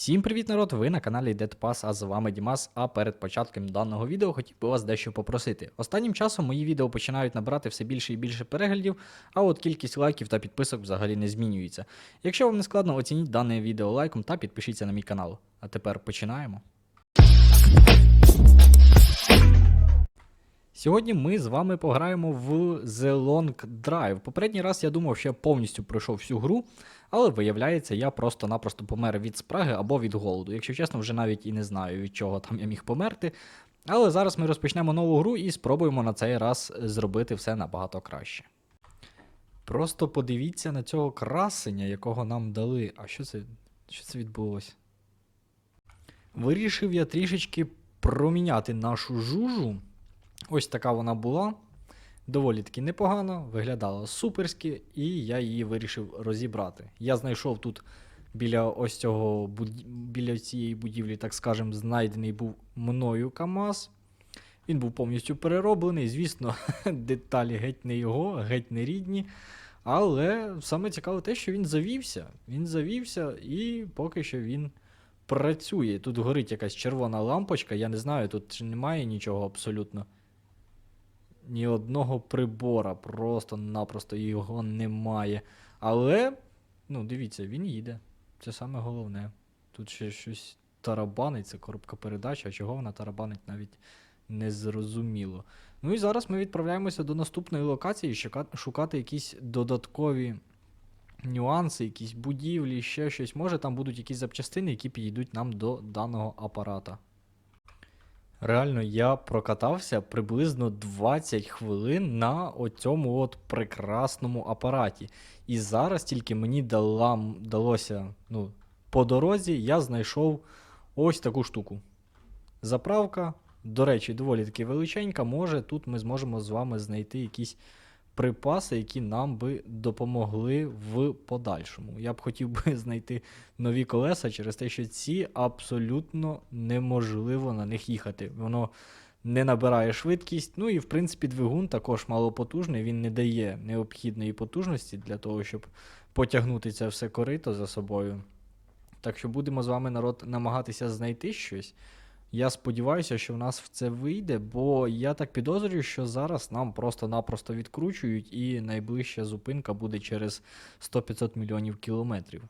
Всім привіт, народ! Ви на каналі DeadPass, а з вами Дімас. А перед початком даного відео хотів би вас дещо попросити. Останнім часом мої відео починають набирати все більше і більше переглядів, а от кількість лайків та підписок взагалі не змінюється. Якщо вам не складно, оцініть дане відео лайком та підпишіться на мій канал. А тепер починаємо. Сьогодні ми з вами пограємо в The Long Drive. Попередній раз я думав, що я повністю пройшов всю гру, але виявляється, я просто-напросто помер від спраги або від голоду. Якщо чесно, вже навіть і не знаю, від чого там я міг померти. Але зараз ми розпочнемо нову гру і спробуємо на цей раз зробити все набагато краще. Просто подивіться на цього красення, якого нам дали. А що це, що це відбулося? Вирішив я трішечки проміняти нашу жужу. Ось така вона була. Доволі таки непогано, виглядала суперськи, і я її вирішив розібрати. Я знайшов тут біля ось цього біля цієї будівлі, так скажем, знайдений був мною КАМАЗ. Він був повністю перероблений. Звісно, деталі геть не його, геть не рідні. Але саме цікаве те, що він завівся. Він завівся, і поки що він працює. Тут горить якась червона лампочка, я не знаю, тут немає нічого абсолютно ні одного прибора, просто-напросто його немає. Але, ну, дивіться, він їде. Це саме головне. Тут ще щось тарабанить, це коробка передач, а чого вона тарабанить навіть не зрозуміло. Ну і зараз ми відправляємося до наступної локації, шукати, якісь додаткові нюанси, якісь будівлі, ще щось. Може там будуть якісь запчастини, які підійдуть нам до даного апарата. Реально, я прокатався приблизно 20 хвилин на оцьому от прекрасному апараті. І зараз тільки мені дала, далося, ну, по дорозі я знайшов ось таку штуку. Заправка, до речі, доволі таки величенька. Може, тут ми зможемо з вами знайти якісь припаси, які нам би допомогли в подальшому. Я б хотів би знайти нові колеса через те, що ці абсолютно неможливо на них їхати. Воно не набирає швидкість. Ну і в принципі двигун також малопотужний, він не дає необхідної потужності для того, щоб потягнути це все корито за собою. Так що будемо з вами, народ, намагатися знайти щось. Я сподіваюся, що в нас в це вийде, бо я так підозрюю, що зараз нам просто-напросто відкручують, і найближча зупинка буде через 100-500 мільйонів кілометрів.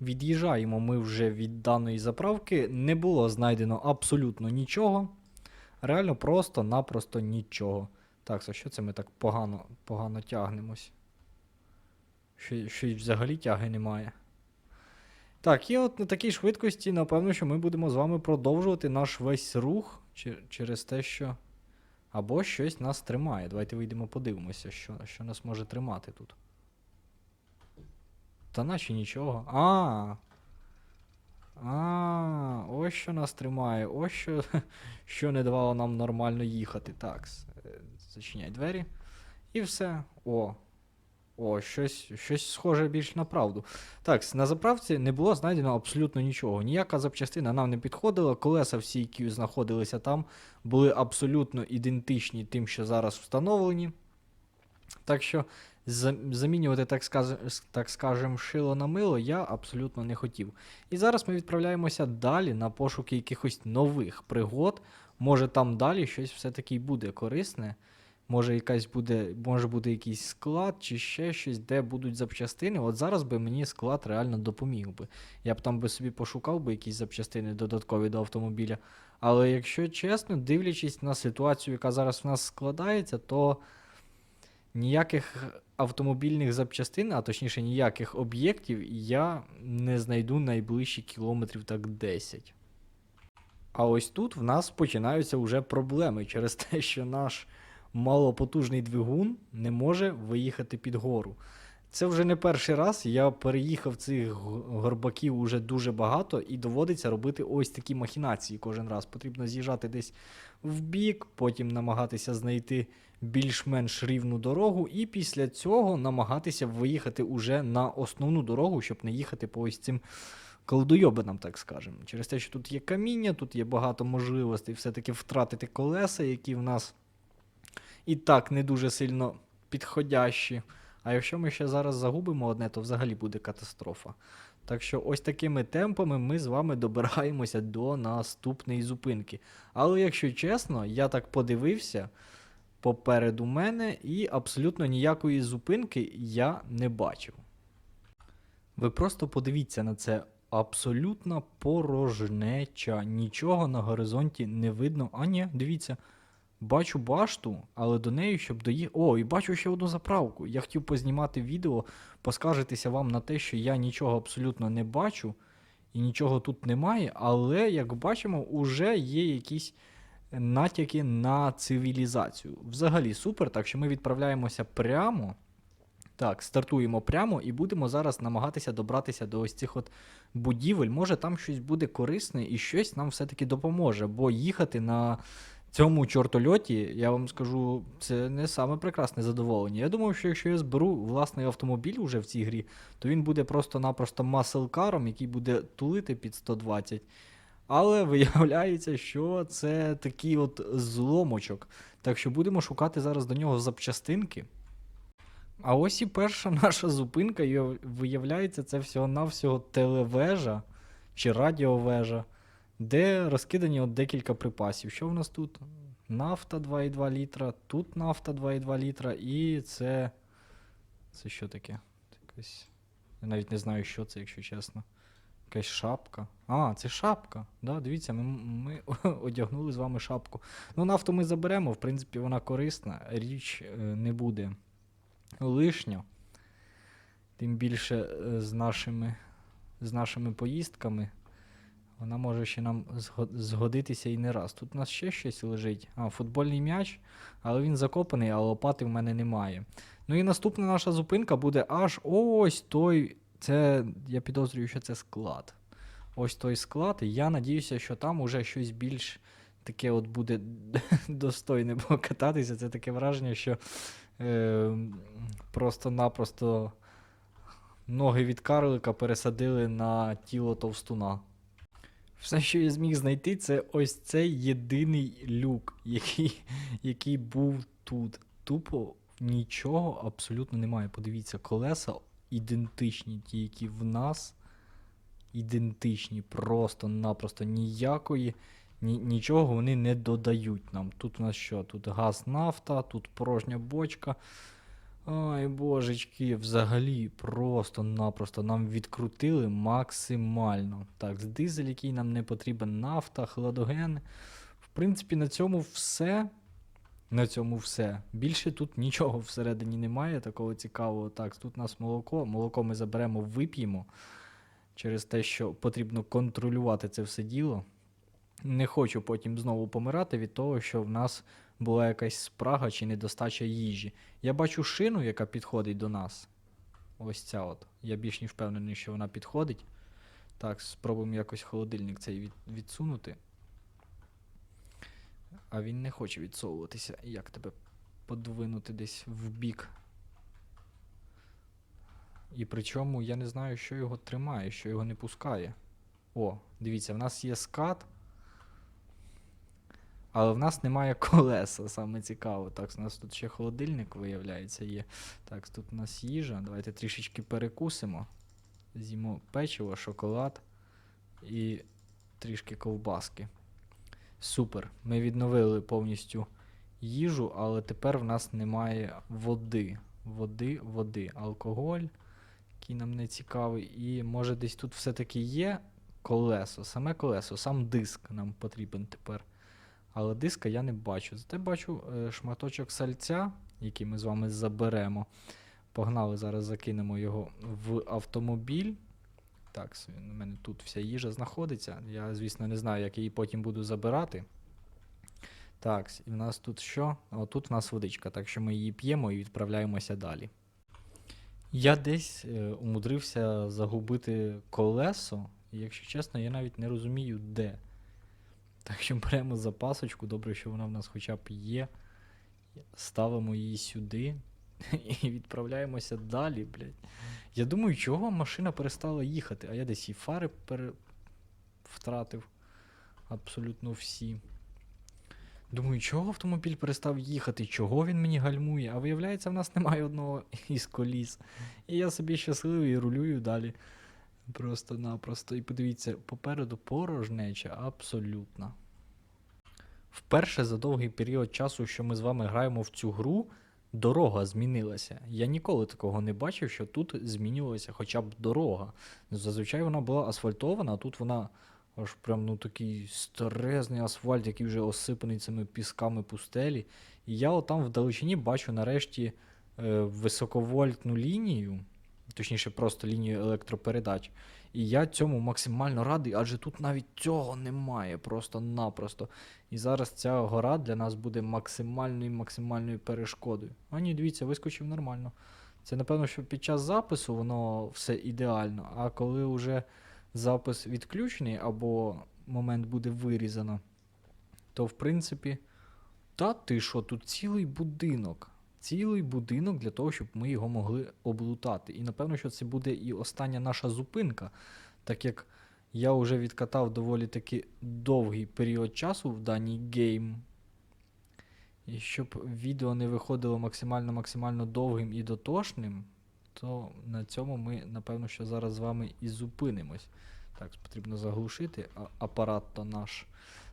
Від'їжджаємо ми вже від даної заправки. Не було знайдено абсолютно нічого. Реально просто-напросто нічого. Так, а що це ми так погано, погано тягнемось? Що, щось взагалі тяги немає. Так, і от на такій швидкості, напевно, що ми будемо з вами продовжувати наш весь рух через те, що. Або щось нас тримає. Давайте вийдемо подивимося, що, що нас може тримати тут. Та наче нічого. А. А, ось що нас тримає. Ось що, що не давало нам нормально їхати. Так, е, зачиняй двері. І все. О. О, щось, щось схоже більш на правду. Так, на заправці не було знайдено абсолютно нічого. Ніяка запчастина нам не підходила. Колеса всі, які знаходилися там, були абсолютно ідентичні тим, що зараз встановлені. Так що замінювати, так, сказ... так скажем, шило на мило я абсолютно не хотів. І зараз ми відправляємося далі на пошуки якихось нових пригод. Може там далі щось все-таки буде корисне. Може, якась буде, може буде якийсь склад чи ще щось, де будуть запчастини. От зараз би мені склад реально допоміг би. Я б там би собі пошукав би якісь запчастини додаткові до автомобіля. Але якщо чесно, дивлячись на ситуацію, яка зараз в нас складається, то ніяких автомобільних запчастин, а точніше ніяких об'єктів, я не знайду найближчі кілометрів так 10. А ось тут в нас починаються вже проблеми через те, що наш малопотужний двигун не може виїхати під гору. Це вже не перший раз. Я переїхав цих горбаків уже дуже багато, і доводиться робити ось такі махінації кожен раз. Потрібно з'їжджати десь в бік, потім намагатися знайти більш-менш рівну дорогу, і після цього намагатися виїхати уже на основну дорогу, щоб не їхати по ось цим колдойобинам, так скажемо. Через те, що тут є каміння, тут є багато можливостей все-таки втратити колеса, які в нас і так не дуже сильно підходящі. А якщо ми ще зараз загубимо одне, то взагалі буде катастрофа. Так що ось такими темпами ми з вами добираємося до наступної зупинки. Але якщо чесно, я так подивився попереду мене і абсолютно ніякої зупинки я не бачив. Ви просто подивіться на це. Абсолютна порожнеча. Нічого на горизонті не видно. А ні, дивіться. Бачу башту, але до неї, щоб доїхати. О, і бачу ще одну заправку. Я хотів познімати відео, поскаржитися вам на те, що я нічого абсолютно не бачу і нічого тут немає, але, як бачимо, уже є якісь натяки на цивілізацію. Взагалі супер, так що ми відправляємося прямо. Так, стартуємо прямо і будемо зараз намагатися добратися до ось цих от будівель. Може там щось буде корисне і щось нам все-таки допоможе, бо їхати на цьому чортольоті, я вам скажу, це не саме прекрасне задоволення. Я думав, що якщо я зберу власний автомобіль уже в цій грі, то він буде просто-напросто маселкаром, який буде тулити під 120. Але виявляється, що це такий от зломочок. Так що будемо шукати зараз до нього запчастинки. А ось і перша наша зупинка, і виявляється, це всього-навсього телевежа чи радіовежа, де розкидані от декілька припасів. Що в нас тут? Нафта 2,2 літра, тут нафта 2,2 літра, і це. Це що таке? Це якась... Я навіть не знаю, що це, якщо чесно. Якась шапка. А, це шапка. Да, Дивіться, ми, ми одягнули з вами шапку. Ну, нафту ми заберемо, в принципі, вона корисна, річ е, не буде лишня. Тим більше е, з нашими, з нашими поїздками. Вона може ще нам згодитися і не раз. Тут у нас ще щось лежить. А, футбольний м'яч, але він закопаний, а лопати в мене немає. Ну і наступна наша зупинка буде аж ось той. Це, я підозрюю, що це склад. Ось той склад. І я надіюся, що там уже щось більш таке от буде достойне покататися. Це таке враження, що е, просто-напросто ноги від карлика пересадили на тіло товстуна. Все, що я зміг знайти, це ось цей єдиний люк, який, який був тут. Тупо нічого абсолютно немає. Подивіться, колеса ідентичні, ті, які в нас. Ідентичні, просто-напросто ніякої, ні, нічого вони не додають нам. Тут у нас що? Тут газ, нафта, тут порожня бочка. Ай, божечки, взагалі просто-напросто нам відкрутили максимально. Так, з дизель, який нам не потрібен, нафта, хладоген. В принципі, на цьому все. На цьому все. Більше тут нічого всередині немає, такого цікавого. Так, тут у нас молоко. Молоко ми заберемо, вип'ємо. Через те, що потрібно контролювати це все діло. Не хочу потім знову помирати від того, що в нас була якась спрага чи недостача їжі. Я бачу шину, яка підходить до нас. Ось ця от. Я більш ніж впевнений, що вона підходить. Так, спробуємо якось холодильник цей від, відсунути. А він не хоче відсовуватися. Як тебе подвинути десь в бік? І причому я не знаю, що його тримає, що його не пускає. О, дивіться, в нас є скат. Але в нас немає колеса, саме цікаво. Так, у нас тут ще холодильник, виявляється, є. Так, тут у нас їжа. Давайте трішечки перекусимо. З'їмо печиво, шоколад і трішки ковбаски. Супер. Ми відновили повністю їжу, але тепер в нас немає води. Води, води. Алкоголь, який нам не цікавий. І може десь тут все-таки є колесо, саме колесо, сам диск нам потрібен тепер. Але диска я не бачу. Зате бачу е, шматочок сальця, який ми з вами заберемо. Погнали, зараз закинемо його в автомобіль. Так, у мене тут вся їжа знаходиться. Я, звісно, не знаю, як її потім буду забирати. Так, і в нас тут що? О, тут в нас водичка, так що ми її п'ємо і відправляємося далі. Я десь е, умудрився загубити колесо, і якщо чесно, я навіть не розумію, де. Так що беремо запасочку, добре, що вона в нас хоча б є. Ставимо її сюди і відправляємося далі, блядь. Я думаю, чого машина перестала їхати, а я десь і фари пере... втратив абсолютно всі. Думаю, чого автомобіль перестав їхати, чого він мені гальмує, а виявляється, в нас немає одного із коліс. І я собі щасливий і рулюю далі. Просто-напросто. І подивіться, попереду порожнеча абсолютно. Вперше за довгий період часу, що ми з вами граємо в цю гру, дорога змінилася. Я ніколи такого не бачив, що тут змінювалася хоча б дорога. Зазвичай вона була асфальтована, а тут вона аж прям ну такий старезний асфальт, який вже осипаний цими пісками пустелі. І я отам вдалечині бачу нарешті е, високовольтну лінію, точніше, просто лінію електропередач. І я цьому максимально радий, адже тут навіть цього немає, просто-напросто. І зараз ця гора для нас буде максимальною максимальною перешкодою. А ні, дивіться, вискочив нормально. Це напевно, що під час запису воно все ідеально, а коли вже запис відключений або момент буде вирізано, то в принципі. Та ти що, тут цілий будинок. Цілий будинок для того, щоб ми його могли облутати. І напевно, що це буде і остання наша зупинка, так як я вже відкатав доволі таки довгий період часу в даній гейм. І щоб відео не виходило максимально максимально довгим і дотошним, то на цьому ми, напевно, що зараз з вами і зупинимось. Так, потрібно заглушити апарат то наш.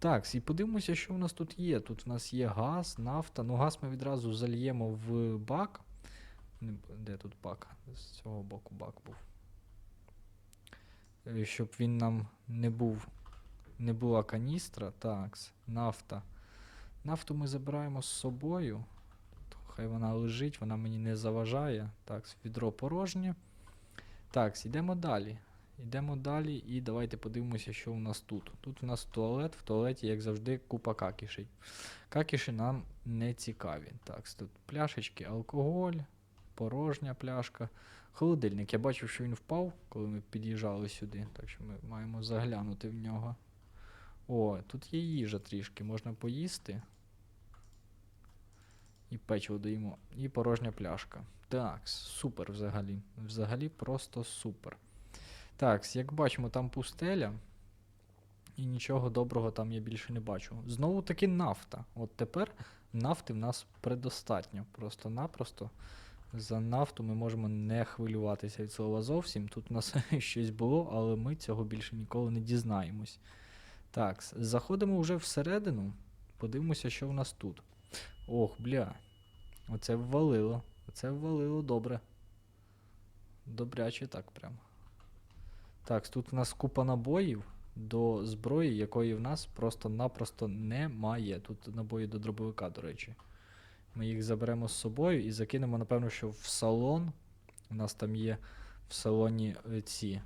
Так, і подивимося, що в нас тут є. Тут в нас є газ, нафта. Ну, газ ми відразу зальємо в бак. Де тут бак? З цього боку бак був. Е, Щоб він нам не був. Не була каністра. Так, нафта. Нафту ми забираємо з собою. Хай вона лежить, вона мені не заважає. Так, відро порожнє. Так, йдемо далі. Йдемо далі і давайте подивимося, що у нас тут. Тут у нас туалет, в туалеті, як завжди, купа какішей. Какіші нам не цікаві. Так, тут пляшечки, алкоголь, порожня пляшка. Холодильник. Я бачив, що він впав, коли ми під'їжджали сюди, так що ми маємо заглянути в нього. О, тут є їжа трішки, можна поїсти. І печиво даємо. І порожня пляшка. Так, супер взагалі. Взагалі просто супер. Так, як бачимо, там пустеля. І нічого доброго там я більше не бачу. Знову таки нафта. От тепер нафти в нас предостатньо. Просто-напросто. За нафту ми можемо не хвилюватися від слова зовсім. Тут у нас щось було, але ми цього більше ніколи не дізнаємось. Так, заходимо вже всередину. Подивимося, що в нас тут. Ох, бля. Оце ввалило. Оце ввалило добре. Добряче так прямо. Так, тут в нас купа набоїв до зброї, якої в нас просто-напросто немає. Тут набої до дробовика, до речі. Ми їх заберемо з собою і закинемо, напевно, що в салон. У нас там є в салоні е, ці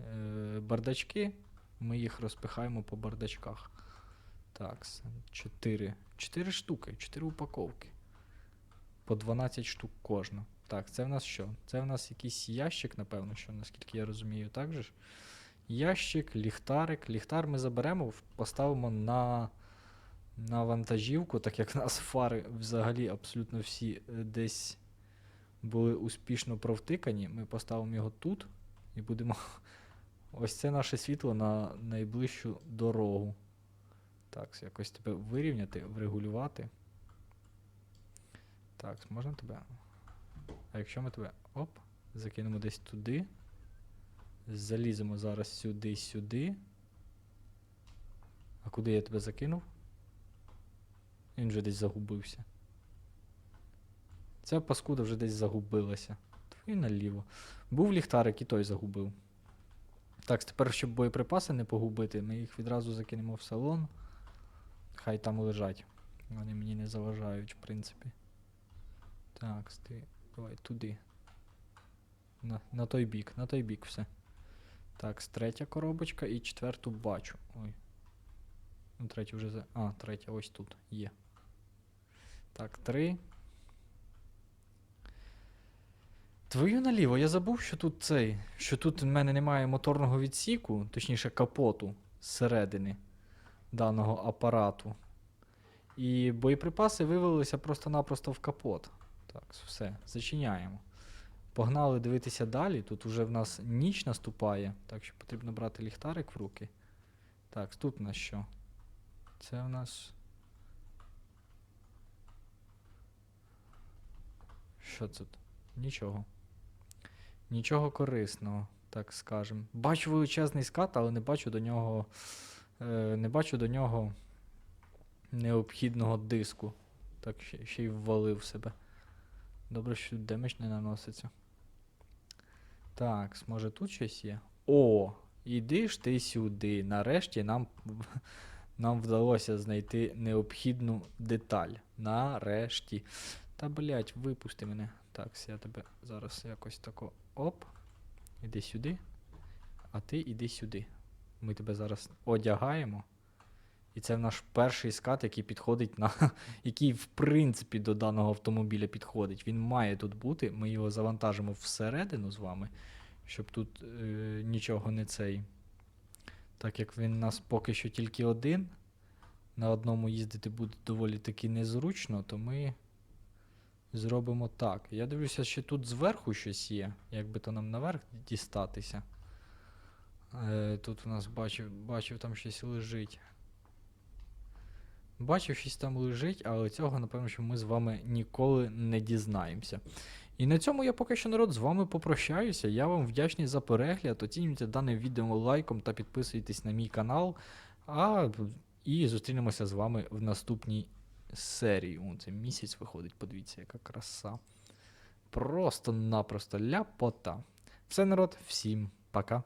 е, бардачки. Ми їх розпихаємо по бардачках. Так, с- чотири. Чотири штуки, чотири упаковки. По 12 штук кожна. Так, це в нас що? Це в нас якийсь ящик, напевно, що, наскільки я розумію, так же ж? Ящик, ліхтарик. Ліхтар ми заберемо, поставимо на, на вантажівку, так як нас фари взагалі абсолютно всі е, десь були успішно провтикані. Ми поставимо його тут і будемо. Ось це наше світло на найближчу дорогу. Так, якось тебе вирівняти, врегулювати. Так, можна тебе. А якщо ми тебе оп, закинемо десь туди. Заліземо зараз сюди, сюди. А куди я тебе закинув? Він вже десь загубився. Ця паскуда вже десь загубилася. Твій наліво. Був ліхтарик і той загубив. Так, тепер, щоб боєприпаси не погубити, ми їх відразу закинемо в салон. Хай там лежать. Вони мені не заважають, в принципі. Так, сти... давай туди. На, на той бік, на той бік все. Так, третя коробочка і четверту бачу. Ой. Ну, третю вже за. А, третя ось тут є. Так, три. Твою наліво, я забув, що тут цей. Що тут в мене немає моторного відсіку, точніше капоту зсередини даного апарату. І боєприпаси вивалилися просто-напросто в капот. Так, все, зачиняємо. Погнали дивитися далі. Тут уже в нас ніч наступає, так що потрібно брати ліхтарик в руки. Так, тут у нас що? Це у нас. Що це? Нічого. Нічого корисного. так скажем. Бачу величезний скат, але не бачу до нього. Е, не бачу до нього необхідного диску. Так, ще, ще й ввалив себе. Добре, що демедж не наноситься. Так, може тут щось є? О! Іди ж ти сюди. Нарешті нам, нам вдалося знайти необхідну деталь. Нарешті. Та блять, випусти мене. Так, я тебе зараз якось тако. Оп. Іди сюди. А ти іди сюди. Ми тебе зараз одягаємо. І це наш перший скат, який підходить на. який, в принципі, до даного автомобіля підходить. Він має тут бути. Ми його завантажимо всередину з вами, щоб тут е, нічого не цей. Так як він у нас поки що тільки один. На одному їздити буде доволі таки незручно, то ми зробимо так. Я дивлюся, що тут зверху щось є. Як би то нам наверх дістатися. Е, тут у нас бачив, бачив, там щось лежить. Бачив, щось там лежить, але цього, напевно, що ми з вами ніколи не дізнаємося. І на цьому я поки що народ з вами попрощаюся. Я вам вдячний за перегляд. Оцінюйте дане відео лайком та підписуйтесь на мій канал. А, і зустрінемося з вами в наступній серії. О, це місяць виходить, подивіться, яка краса. Просто-напросто ляпота. Все, народ, всім пока.